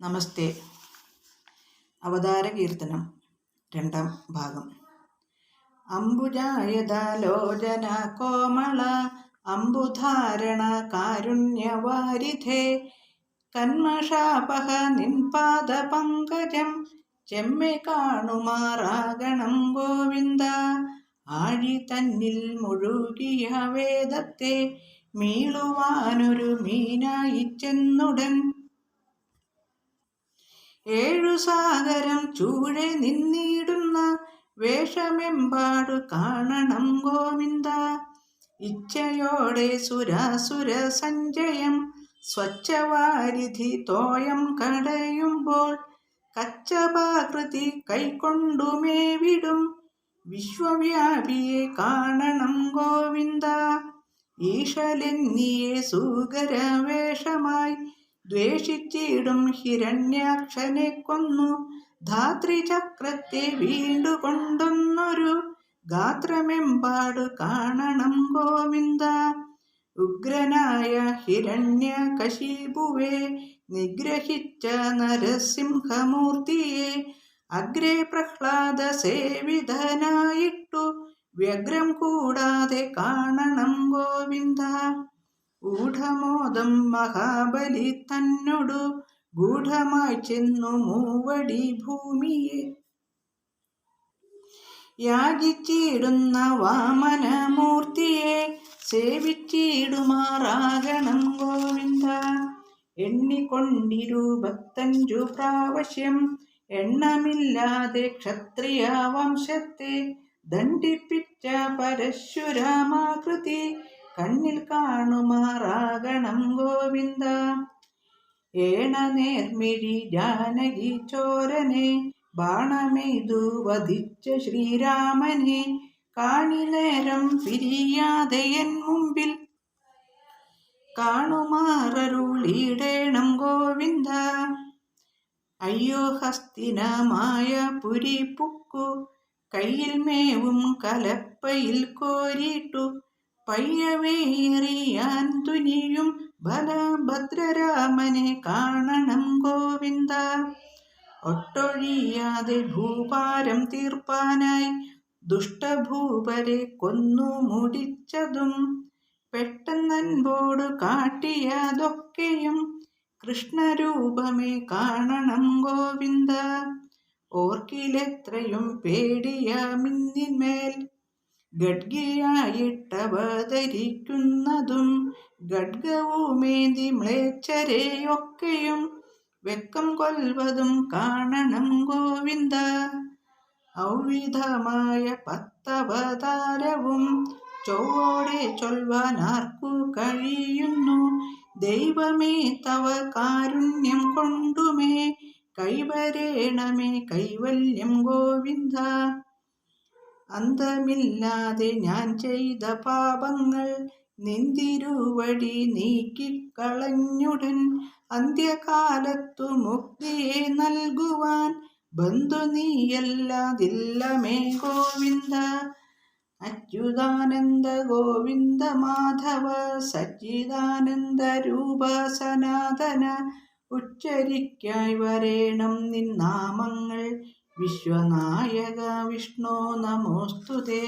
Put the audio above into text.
നമസ്തേ. അവതാര കീർത്തനം രണ്ടാം ഭാഗം. അംബുജായതാലോചന കോമള അംബുധാരണ കാരുണ്യവാരിധേ. കന്മഷാപഹ നിൻപാദ പങ്കജം ചെമ്മെ കാണുമാറാകണം ഗോവിന്ദ. ആഴി തന്നിൽ മുഴുകിയ വേദത്തെ മീളുവാനൊരു മീനായി ചെന്നുടൻ ഏഴു സാഗരം ചൂഴെ നിന്നിടുന്ന വേഷമെമ്പാടു കാണണം ഗോവിന്ദ. ഇച്ഛയോടെ സുരാസുര സഞ്ജയം സ്വച്ഛവാരിധി തോയം കടയുമ്പോൾ കച്ചപാകൃതി കൈക്കൊണ്ടുമേവിടും വിശ്വവ്യാപിയെ കാണണം ഗോവിന്ദ. ഈശലെന്നിയെ സുഗരവേഷമായി ദ്വേഷിച്ചിടും ഹിരണ്യാക്ഷനെ കൊന്നു. ധാത്രിചക്രത്തെ വീണ്ടുകൊണ്ടൊന്നൊരു ഗാത്രമെമ്പാട് കാണണം ഗോവിന്ദ. ഉഗ്രനായ ഹിരണ്യ കശീപുവെ നിഗ്രഹിച്ച നരസിംഹമൂർത്തിയെ അഗ്രേ പ്രഹ്ലാദ സേവിതനായിട്ടു വ്യഗ്രം കൂടാതെ കാണണം ഗോവിന്ദ. ഗൂഢമോദം മഹാബലി തന്നോടു ഗൂഢമായി ചെന്നു മൂവടി ഭൂമിയെ. യാചിച്ചിടുന്ന വാമനമൂർത്തിയെ സേവിച്ചിടുമാറാകണം ഗോവിന്ദ. എണ്ണിക്കൊണ്ടിരുപത്തഞ്ചു പ്രാവശ്യം എണ്ണമില്ലാതെ ക്ഷത്രിയ വംശത്തെ ദണ്ഡിപ്പിച്ച പരശുരാമാകൃതി കണ്ണിൽ കാണുമാറാകണം ഗോവിന്ദ. ഏണനേർമിഴി ജാനകി ചോരനെ ബാണമെയ്തു വധിച്ച ശ്രീരാമനെ കാണി നേരം പിരിയാതെ എൻ മുമ്പിൽ. കാണുമാറരുളിയിടേണം ഗോവിന്ദ. അയ്യോ ഹസ്തിനമായ പുരി പുക്കു കയ്യിൽ മേവും കലപ്പയിൽ കോരിട്ടു പയ്യവേറിയാൻ തുനിയും ബലഭദ്രരാമനെ കാണണം ഗോവിന്ദ. ഒട്ടൊഴിയാതെ ഭൂപാരം തീർപ്പാനായി ദുഷ്ടഭൂപരെ കൊന്നു മുടിച്ചതും പെട്ടെന്നൻപോട് കാട്ടിയതൊക്കെയും കൃഷ്ണരൂപമേ കാണണം ഗോവിന്ദ. ഓർക്കിലെത്രയും പേടിയ മിന്നിന്മേൽ ഗഡ്ഗയായിട്ടവതരിക്കുന്നതും ഗഡ്ഗവുമേന്തി മ്ലേച്ഛരെയൊക്കെയും വെക്കം കൊൽവതും കാണണം ഗോവിന്ദ. ഔവിധമായ പത്തവതാരവും ചൊവ്വോടെ ചൊൽവാൻ ആർക്കു കഴിയുന്നു. ദൈവമേ തവ കാരുണ്യം കൊണ്ടുമേ കൈവരേണമേ കൈവല്യം ഗോവിന്ദ. അന്തമില്ലാതെ ഞാൻ ചെയ്ത പാപങ്ങൾ നിന്തിരുവടി നീക്കിക്കളഞ്ഞുടൻ അന്ത്യകാലത്തു മുക്തിയെ നൽകുവാൻ ബന്ധു നീയല്ലാതില്ലമേ ഗോവിന്ദ. അച്യുതാനന്ദ ഗോവിന്ദ മാധവ സച്ചിദാനന്ദ രൂപ സനാതന ഉച്ചരിക്കായി വരേണം നിന്നാമങ്ങൾ വിശ്വനായക വിഷ്ണു നമോസ്തുതേ.